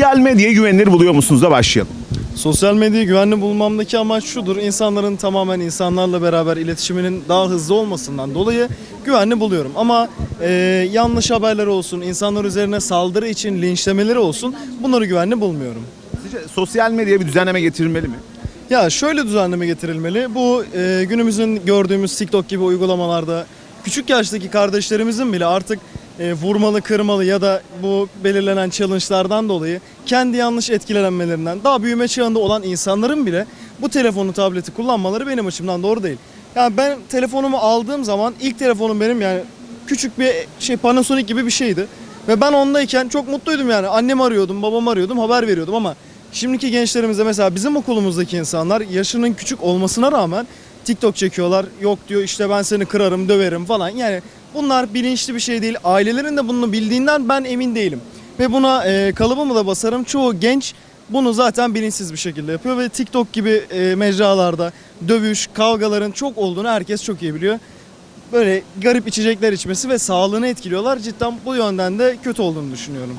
Sosyal medyayı güvenilir buluyor musunuz da başlayalım. Sosyal medyayı güvenli bulmamdaki amaç şudur. İnsanların tamamen insanlarla beraber iletişiminin daha hızlı olmasından dolayı güvenli buluyorum. Ama e, yanlış haberler olsun, insanlar üzerine saldırı için linçlemeleri olsun bunları güvenli bulmuyorum. Sizce sosyal medyaya bir düzenleme getirilmeli mi? Ya şöyle düzenleme getirilmeli. Bu e, günümüzün gördüğümüz TikTok gibi uygulamalarda küçük yaştaki kardeşlerimizin bile artık e, vurmalı, kırmalı ya da bu belirlenen challenge'lardan dolayı kendi yanlış etkilenmelerinden daha büyüme çağında olan insanların bile bu telefonu, tableti kullanmaları benim açımdan doğru değil. Yani ben telefonumu aldığım zaman ilk telefonum benim yani küçük bir şey Panasonic gibi bir şeydi. Ve ben ondayken çok mutluydum yani. Annemi arıyordum, babamı arıyordum, haber veriyordum ama şimdiki gençlerimize mesela bizim okulumuzdaki insanlar yaşının küçük olmasına rağmen TikTok çekiyorlar. Yok diyor işte ben seni kırarım, döverim falan. Yani bunlar bilinçli bir şey değil. Ailelerin de bunu bildiğinden ben emin değilim. Ve buna e, kalıbımı da basarım. Çoğu genç bunu zaten bilinçsiz bir şekilde yapıyor ve TikTok gibi e, mecralarda dövüş, kavgaların çok olduğunu herkes çok iyi biliyor böyle garip içecekler içmesi ve sağlığını etkiliyorlar. Cidden bu yönden de kötü olduğunu düşünüyorum.